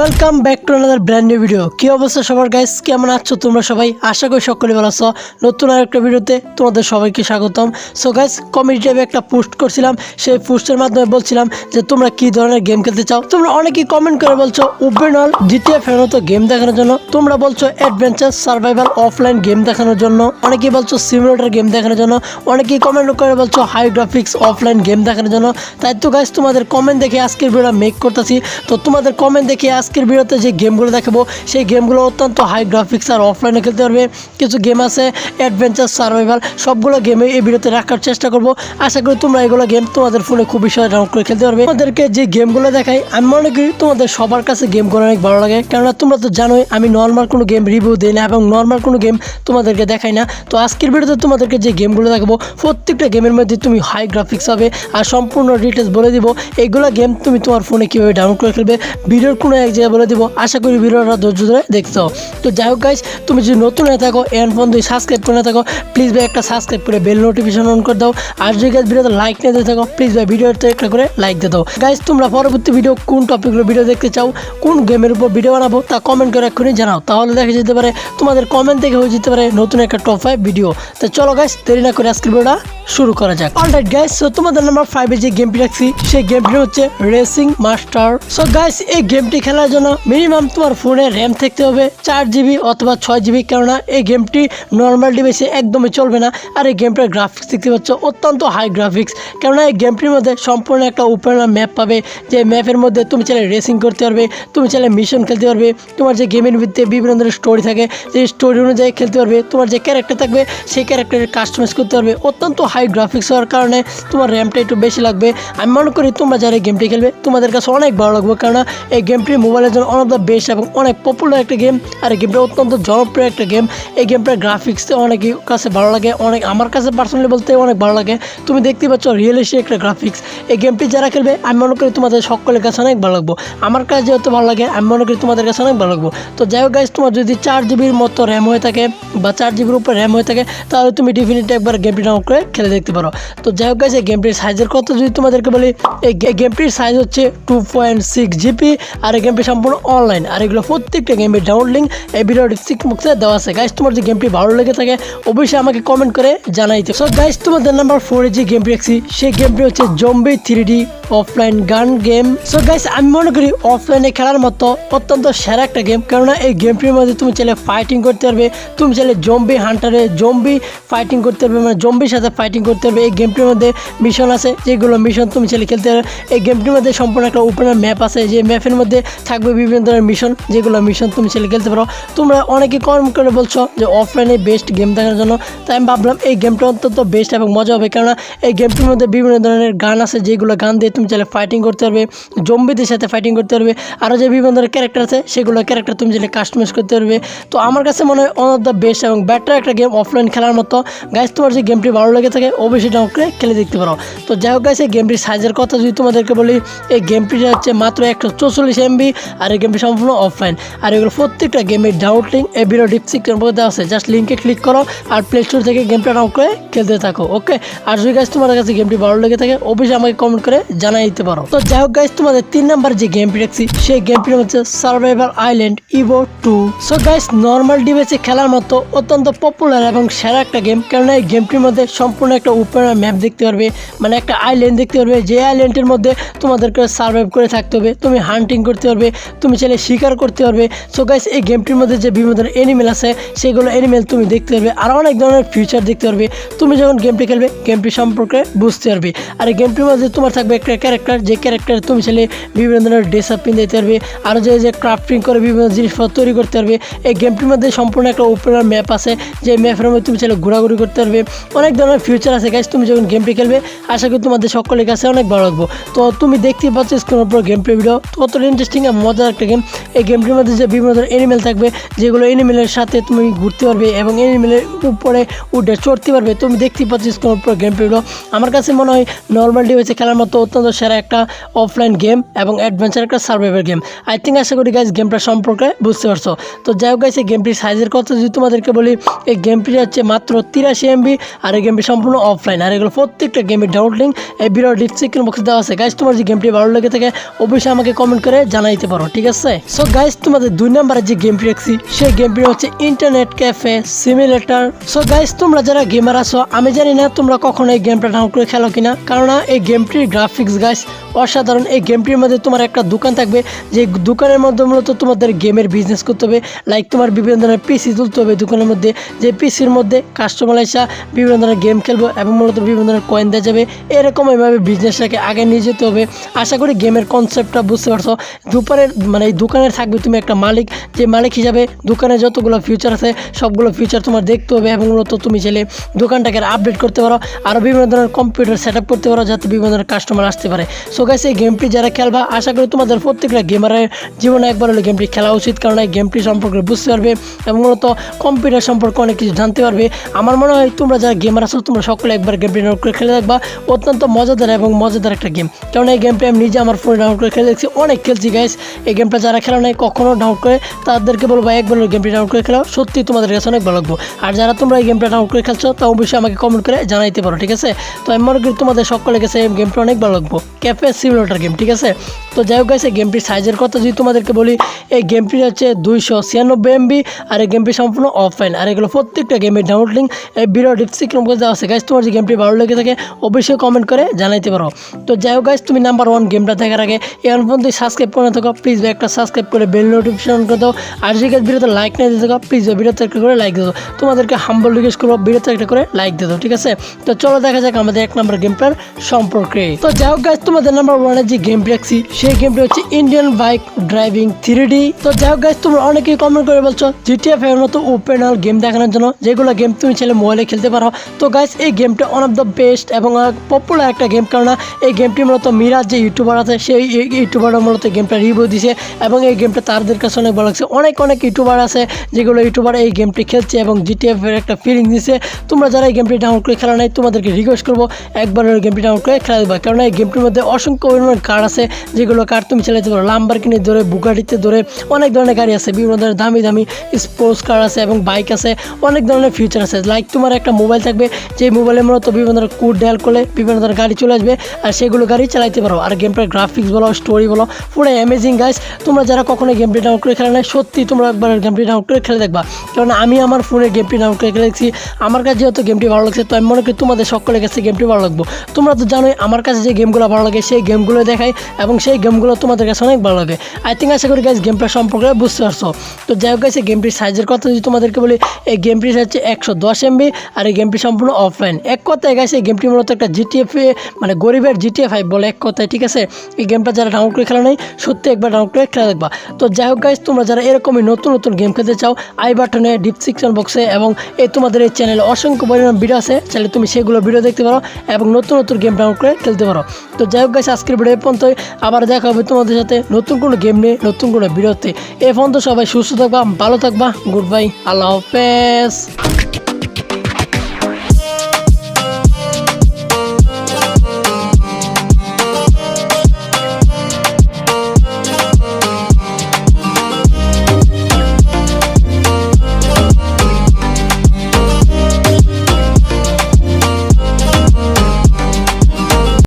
Welcome back to another brand new video কি অবস্থা সবার গাইস কেমন আছো তোমরা সবাই? আশা করি সকলে ভালো আছো। নতুন আরেকটা ভিডিওতে তোমাদের সবাইকে স্বাগতম। সো গাইস কমেডি টাইপে একটা পোস্ট করছিলাম। সেই পোস্টের মাধ্যমে বলছিলাম যে তোমরা কি ধরনের গেম খেলতে চাও? তোমরা অনেকেই কমেন্ট করে বলছো উবেনল দ্বিতীয় ফেরত গেম দেখানোর জন্য। তোমরা বলছো অ্যাডভেঞ্চার সার্ভাইভাল অফলাইন গেম দেখানোর জন্য। অনেকেই বলছো সিমুলেটর গেম দেখানোর জন্য। অনেকেই কমেন্ট করে বলছো হাই গ্রাফিক্স অফলাইন গেম দেখানোর জন্য। তাই তো গাইস তোমাদের কমেন্ট দেখে আজকের ভিডিও মেক করতেছি। তো তোমাদের কমেন্ট দেখে আজকের ভিডিওতে যে গেমগুলো দেখাবো, সেই গেমগুলো অত্যন্ত হাই গ্রাফিক্স আর অফলাইনে খেলতে পারবে। কিছু গেম আছে অ্যাডভেঞ্চার সার্ভাইভাল সবগুলো গেমে এই ভিডিওতে রাখার চেষ্টা করব। আশা করি তোমরা এগুলো গেম তোমাদের ফোনে খুব বিষয় ডাউনলোড করে খেলতে পারবে। তোমাদেরকে যে গেমগুলো দেখাই, আমি মনে করি তোমাদের সবার কাছে গেমগুলো অনেক ভালো লাগে। কেননা তোমরা তো জানোই, আমি নর্মাল কোনো গেম রিভিউ দিই না এবং নর্মাল কোনো গেম তোমাদেরকে দেখাই না। তো আজকের ভিডিওতে তোমাদেরকে যে গেমগুলো দেখাবো, প্রত্যেকটা গেমের মধ্যে তুমি হাই গ্রাফিক্স হবে আর সম্পূর্ণ ডিটেলস বলে দিব এইগুলো গেম তুমি তোমার ফোনে কীভাবে ডাউনলোড করে খেলবে। ভিডিওর কোনো জায়গায় বলে দিব, আশা করি ভিডিওটা ধৈর্য ধরে দেখছ। তো যাই হোক গাইজ তুমি যদি নতুন হয়ে থাকো এন ফোন দুই সাবস্ক্রাইব করে না থাকো প্লিজ ভাই একটা সাবস্ক্রাইব করে বেল নোটিফিকেশন অন করে দাও। আর যদি গাইজ ভিডিওতে লাইক নিয়ে দিয়ে থাকো প্লিজ ভাই ভিডিওতে একটা করে লাইক দিয়ে দাও। গাইজ তোমরা পরবর্তী ভিডিও কোন টপিকের ভিডিও দেখতে চাও, কোন গেমের উপর ভিডিও বানাবো, তা কমেন্ট করে এক্ষুনি জানাও। তাহলে দেখা যেতে পারে, তোমাদের কমেন্ট থেকে হয়ে যেতে পারে নতুন একটা টপ ফাইভ ভিডিও তো চলো গাইজ দেরি না করে আজকের ভিডিওটা শুরু করা যাক। অল রাইট গাইস সো তোমাদের নাম্বার ফাইভে যে গেমটি রাখছি, সেই গেমটি হচ্ছে রেসিং মাস্টার সো গাইস এই গেমটি খেলার জন্য মিনিমাম তোমার ফোনে র্যাম থাকতে হবে, চার জিবি অথবা ছয় জিবি কেননা এই গেমটি নর্মাল ডিভাইসে একদমই চলবে না। আর এই গেমটার গ্রাফিক্স দেখতে পাচ্ছ, অত্যন্ত হাই গ্রাফিক্স কেননা এই গেমটির মধ্যে সম্পূর্ণ একটা ওপেন ম্যাপ পাবে। যে ম্যাপের মধ্যে তুমি চাইলে রেসিং করতে পারবে, তুমি চাইলে মিশন খেলতে পারবে। তোমার যে গেমের ভিত্তিতে বিভিন্ন ধরনের স্টোরি থাকে, সেই স্টোরি অনুযায়ী খেলতে পারবে। তোমার যে ক্যারেক্টার থাকবে, সেই ক্যারেক্টারের কাস্টমাইজ করতে পারবে। অত্যন্ত হাই গ্রাফিক্স হওয়ার কারণে তোমার র্যামটা একটু বেশি লাগবে। আমি মনে করি তোমরা যারা এই গেমটি খেলবে, তোমাদের কাছে অনেক ভালো লাগবে। কেননা এই গেমটি মোবাইলের জন্য অন অফ দ্য বেস্ট এবং অনেক পপুলার একটা গেম আর এই গেমটা অত্যন্ত জনপ্রিয় একটা গেম এই গেমটার গ্রাফিক্সতে অনেক কাছে ভালো লাগে, অনেক আমার কাছে পার্সোনালি বলতে অনেক ভালো লাগে। তুমি দেখতে পাচ্ছ রিয়েলিস্টিক একটা গ্রাফিক্স এই গেমটি যারা খেলবে, আমি মনে করি তোমাদের সকলের কাছে অনেক ভালো লাগবো। আমার কাছে যেহেতু ভালো লাগে, আমি মনে করি তোমাদের কাছে অনেক ভালো লাগবো। তো যাই হোক গাইজ তোমার যদি চার জিবির মতো র্যাম হয়ে থাকে বা চার জিবির উপরে র্যাম হয়ে থাকে, তাহলে তুমি ডেফিনেটলি একবার গেমটি ডাউনলোড করে খেলে দেখতে পারো। তো যাই হোক গাইজ এই গেমটির সাইজের কথা যদি তোমাদেরকে বলি, এই গেমটির সাইজ হচ্ছে টু পয়েন্ট সিক্স জিবি আর এই গেমটি সম্পূর্ণ অনলাইন আর এগুলো প্রত্যেকটা গেমের ডাউনলোড লিঙ্ক এই ভিডিও ডিসক্রিপশন বক্সে দেওয়া আছে। গাইজ তোমার যে গেমটি ভালো লেগে থাকে, অবশ্যই আমাকে কমেন্ট করে জানাইতে। সো গাইজ তোমাদের নাম্বার ফোরে যে গেমটি রাখছি সেই গেমটি হচ্ছে zombie three offline gun game so guys আমি মনে করি অফলাইনে খেলার মতো অত্যন্ত সেরা একটা গেম কেননা এই গেমটির মধ্যে তুমি চাইলে ফাইটিং করতে পারবে, তুমি চাইলে জম্বি হান্টারে জম্বি ফাইটিং করতে পারবে মানে জম্বির সাথে ফাইটিং করতে পারবে। এই গেমটির মধ্যে মিশন আছে, যেগুলো মিশন তুমি চাইলে খেলতে পারবে এই গেমটির মধ্যে সম্পূর্ণ একটা ওপেনার ম্যাপ আছে, যে ম্যাপের মধ্যে থাকবে বিভিন্ন ধরনের মিশন যেগুলো মিশন তুমি চাইলে খেলতে পারো। তোমরা অনেকে কম করে বলছো যে অফলাইনে বেস্ট গেম দেখার জন্য, তাই আমি ভাবলাম এই গেমটা অত্যন্ত বেস্ট এবং মজা হবে। কেননা এই গেমটির মধ্যে বিভিন্ন ধরনের গান আছে, যেগুলো গান দিয়ে তুমি চাইলে ফাইটিং করতে পারবে, জম্বিদের সাথে ফাইটিং করতে পারবে আরও যে বিভিন্ন ধরনের ক্যারেক্টার আছে, সেগুলো ক্যারেক্টার তুমি চাইলে কাস্টমাইজ করতে পারবে। তো আমার কাছে মনে হয় ওয়ান অফ দ্য বেস্ট এবং বেটার একটা গেম অফলাইন খেলার মতো। গাইজ তোমার যে গেমটি ভালো লেগে থাকে, অবশ্যই করে খেলে দেখতে পারো। তো যাই হোক গাইজ গেমটির সাইজের কথা যদি তোমাদেরকে বলি, এই গেমটি হচ্ছে মাত্র একশো চৌচল্লিশ এমবি আর এই গেমটি সম্পূর্ণ অফলাইন আর এগুলো প্রত্যেকটা গেমের ডাউনলোড লিঙ্ক এই ভিডিও ডিপসিকের মধ্যে দেওয়া আছে। জাস্ট লিঙ্কে ক্লিক করো আর প্লে স্টোর থেকে গেমটা ডাউনলোড করে খেলতে থাকো ওকে আর যদি গাইজ তোমার কাছে গেমটি ভালো লেগে থাকে, অবশ্যই আমাকে কমেন্ট করে জানাই দিতে পারো। তো যাই হোক গাইজ তোমাদের তিন নাম্বার যে গেমটি দেখছি, সেই গেমটির হচ্ছে survival island evo two so guys normal ডিভাইসে খেলার মতো অত্যন্ত পপুলার এবং সেরা একটা গেম কেননা এই গেমটির মধ্যে সম্পূর্ণ একটা ওপেন ম্যাপ দেখতে পারবে মানে একটা আইল্যান্ড দেখতে পারবে। যে আইল্যান্ডের মধ্যে তোমাদেরকে সার্ভাইভ করে থাকতে হবে, তুমি হান্টিং করতে পারবে, তুমি চাইলে শিকার করতে পারবে। সো গাইজ এই গেমটির মধ্যে যে বিভিন্ন ধরনের এনিমেল আছে, সেগুলো এনিমেল তুমি দেখতে পারবে। আর অনেক ধরনের ফিউচার দেখতে পারবে। তুমি যখন গেমটি খেলবে গেমটি সম্পর্কে বুঝতে পারবে। আর এই গেমটির মধ্যে তোমার থাকবে একটা ক্যারেক্টার যে ক্যারেক্টার তুমি চাইলে বিভিন্ন ধরনের ড্রেস আপ দিতে পারবে, আর যে যে ক্রাফটিং করে বিভিন্ন জিনিসপত্র তৈরি করতে পারবে, এই গেমটির মধ্যে সম্পূর্ণ একটা ওপেনার ম্যাপ আছে, যে ম্যাপের মধ্যে তুমি চাইলে ঘোরাঘুরি করতে পারবে, অনেক ধরনের ফিউচার আছে গাইজ তুমি যখন গেমটি খেলবে, আশা করি তোমাদের সকলের কাছে অনেক ভালো লাগবো। তো তুমি দেখতেই পাচ্ছ স্ক্রিনের উপর গেম প্লে ভিডিও কতটা ইন্টারেস্টিং আর মজার একটা গেম এই গেমটির মধ্যে যে বিভিন্ন ধরনের এনিমেল থাকবে, যেগুলো এনিমেলের সাথে তুমি ঘুরতে পারবে এবং এনিমেলের উপরে উঠে চড়তে পারবে, তুমি দেখতেই পাচ্ছ স্ক্রিনের উপর গেম প্লে ভিডিও আমার কাছে মনে হয় নর্মাল ডিভাইসে খেলার মতো অত্যন্ত সেরা একটা অফলাইন গেম এবং অ্যাডভেঞ্চার একটা সার্ভাইভার গেম আই থিঙ্ক আশা করি গাইজ গেমটা সম্পর্কে বুঝতে পারছ। তো যাই হোক গাইজ এই গেমটির সাইজের কথা যদি তোমাদেরকে বলি, এই গেমটি হচ্ছে মাত্র তিরাশি এমবি আর এই গেমটি সম্পূর্ণ অফলাইন আর এগুলো প্রত্যেকটা গেমের ডাউনলোড লিঙ্ক এই ভিডিও ডিসক্রিপশন বক্সে দেওয়া আছে। গাইজ তোমার যে গেমটি ভালো লেগে থাকে, অবশ্যই আমাকে কমেন্ট করে জানাই জানাইতে পারো, ঠিক আছে? সো গাইস তোমাদের দুই নম্বরে যে গেমটি রাখছি সেই গেমটি হচ্ছে internet cafe simulator so guys তোমরা যারা গেমার আছো, আমি জানি না তোমরা কখনো এই গেমটা ডাউনলোড করে খেলো কিনা কারণ এই গেমটির গ্রাফিক্স গাইস অসাধারণ এই গেমটির মধ্যে তোমার একটা দোকান থাকবে, যে দোকানের মধ্যে মূলত তোমাদের গেমের বিজনেস করতে হবে। লাইক তোমার বিভিন্ন ধরনের পিসি তুলতে হবে দোকানের মধ্যে, যে পিসির মধ্যে কাস্টমার এসে বিভিন্ন ধরনের গেম খেলব এবং মূলত বিভিন্ন ধরনের কয়েন দেওয়া যাবে। এরকম এভাবে বিজনেসটাকে আগে নিয়ে যেতে হবে। আশা করি গেমের কনসেপ্টটা বুঝতে পারছ। দুপারের মানে এই দোকানের থাকবে তুমি একটা মালিক, যে মালিক হিসাবে দোকানে যতগুলো ফিউচার আছে, সবগুলো ফিউচার তোমার দেখতে হবে এবং মূলত তুমি চাইলে দোকানটাকে আপডেট করতে পারো। আরও বিভিন্ন ধরনের কম্পিউটার সেট করতে পারো, যাতে বিভিন্ন ধরনের কাস্টমার পারে। সো গাইস এই গেমটি যারা খেলবা, আশা করি তোমাদের প্রত্যেকটা গেমারের জীবনে একবার হলে গেমটি খেলা উচিত, কারণ এই গেমটি সম্পর্কে বুঝতে পারবে এবং মূলত কম্পিউটার সম্পর্কে অনেক কিছু জানতে পারবে। আমার মনে হয় তোমরা যারা গেমার আছো, তোমরা সকলে একবার গেমটি ডাউনলোড করে খেলে দেখবা। অত্যন্ত মজাদার এবং মজাদার একটা গেম কারণ এই গেমটি আমি নিজে আমার ফোনে ডাউনলোড করে খেলে দেখছি, অনেক খেলছি গাইস এই গেমটা যারা খেলা নাই, কখনো ডাউনলোড করে, তাদেরকে বলব একবার গেমটি ডাউনলোড করে খেলাও সত্যি তোমাদের কাছে অনেক ভালো লাগবো। আর যারা তোমরা এই গেমটা ডাউনলোড করে খেলছো, তা অবশ্যই আমাকে কমেন্ট করে জানাইতে পারো, ঠিক আছে? তো আমি মনে করি তোমাদের সকলের কাছে এই গেমটা অনেক ভালো লাগবে। ক্যাফে সিমিলেটার গেম ঠিক আছে? তো যাই হোক গাইস এই গেমটির সাইজের কথা যদি তোমাদেরকে বলি, এই গেমটি হচ্ছে দুইশো ছিয়ানব্বই এমবি আর এই গেমটি সম্পূর্ণ অফলাইন আর এগুলো প্রত্যেকটা গেমের ডাউনলোড লিঙ্ক এই ভিডিও ডিসক্রিপশন করে দেওয়া আছে। গাইস তোমার যে গেমটি ভালো লেগে থাকে, অবশ্যই কমেন্ট করে জানাইতে পারো। তো যাই হোক গাইস তুমি নাম্বার ওয়ান গেমটা দেখার আগে এখন পর্যন্ত সাবস্ক্রাইব করে থাকো প্লিজ একটা সাবস্ক্রাইব করে বেল নোটিফিকেশন করে দাও। আর যে গাছ ভিডিওতে লাইক না দিতে থাকো প্লিজ ভিডিওতে একটা করে লাইক দাও। তোমাদেরকে হাম্বল রিকোয়েস্ট করব ভিডিওতে একটা করে লাইক দাও, ঠিক আছে? তো চলো দেখা যাক আমাদের এক নম্বর গেমটার সম্পর্কে। তো যাই হোক গাইস তোমাদের নাম্বার ওয়ানের যে গেমটি রাখছি সেই গেমটি হচ্ছে ইন্ডিয়ান বাইক ড্রাইভিং থ্রি তো যাই হোক গাইস তোমরা অনেকেই কমেন্ট করে বলছো জিটিএফ এর মতো ওপেন অল গেম দেখানোর জন্য যেগুলো গেম তুমি ছেলে মোবাইলে খেলতে পারো। তো গাইস এই গেমটা ওয়ান অফ দ্য বেস্ট এবং পপুলার একটা গেম কারণ এই গেমটি মূলত মিরাজ যে ইউটিউবার আছে, সেই ইউটিউবাররা মূলত গেমটা রিভিউ দিছে এবং এই গেমটা তাদের কাছে অনেক ভালো লাগছে। অনেক অনেক ইউটিউবার আছে যেগুলো ইউটিউবার এই গেমটি খেলছে এবং জিটিএফ এর একটা ফিলিং দিছে। তোমরা যারা এই গেমটি ডাউনলোড করে খেলা নাই, তোমাদেরকে রিকোয়েস্ট করব, একবার গেমটি ডাউনলোড করে খেলা দেবা কারণ এই গেমটির মধ্যে অসংখ্য পরিমাণ কার্ড আছে, যেগুলো কার্ড তুমি চালাতে পারো। লাম্বার কিনে ধরে বুগাটিতে ধরে, অনেক ধরনের গাড়ি আছে, বিভিন্ন ধরনের দামি দামি স্পোর্টস কার আছে এবং বাইক আছে, অনেক ধরনের ফিচার আছে। লাইক তোমার একটা মোবাইল থাকবে, যে মোবাইলের মূলত বিভিন্ন ধরনের কোড ডায়াল করলে বিভিন্ন ধরনের গাড়ি চলে আসবে, আর সেগুলো গাড়ি চালাতে পারো। আর গেমটার গ্রাফিক্স বলো স্টোরি বলো পুরো অ্যামেজিং গাইস তোমরা যারা কখনো গেমটি ডাউনলোড করে খেলে নাই, সত্যি তোমরা একবার গেমটি ডাউনলোড করে খেলে দেখবা। কারণ আমি আমার ফোনে গেমটি ডাউনলোড করে খেলে দেখছি আমার কাছে যেহেতু গেমটি ভালো লাগছে, তো আমি মনে করি তোমাদের সকলের কাছে গেমটি ভালো লাগবে। তোমরা তো জানোই, আমার কাছে যে গেমগুলো ভালো লাগে সেই গেমগুলো দেখাই এবং সেই গেমগুলো তোমাদের কাছে অনেক ভালো লাগে। আই থিঙ্ক আশা করি গাইজ গেমটা সম্পর্কে বুঝতে পারছ। তো যাই হোক এই গেমটির সাইজের কথা যদি তোমাদেরকে বলি, এই গেমটির হচ্ছে একশো দশ এমবি আর এই গেমটি সম্পূর্ণ অফলাইন এক কথায় গাইছে এই গেমটি মূলত একটা জিটিএফ মানে গরিবের জিটিএফ ফাইভ বলে এক কথায়, ঠিক আছে? এই গেমটা যারা ডাউনলোড করে খেলা নেই, সত্যি একবার ডাউনলোড করে খেলা দেখবা। তো যাই হোক গাইজ তোমরা যারা এরকমই নতুন নতুন গেম খেলতে চাও আই বাটনে ডিসক্রিপশন বক্সে এবং এই তোমাদের এই চ্যানেলে অসংখ্য পরিমাণ ভিডিও আছে, চাইলে তুমি সেগুলো ভিডিও দেখতে পারো এবং নতুন নতুন গেম ডাউনলোড করে খেলতে পারো। তো যাই হোক গাছ আজকের ভিডিও পর্যন্ত আবার দেখা হবে তোমাদের সাথে নতুন কোনো গেম নিয়ে, নতুন কোনো ভিডিওতে এ পর্যন্ত সবাই সুস্থ থাকবা, ভালো থাকবা গুড বাই আল্লাহ হাফেজ।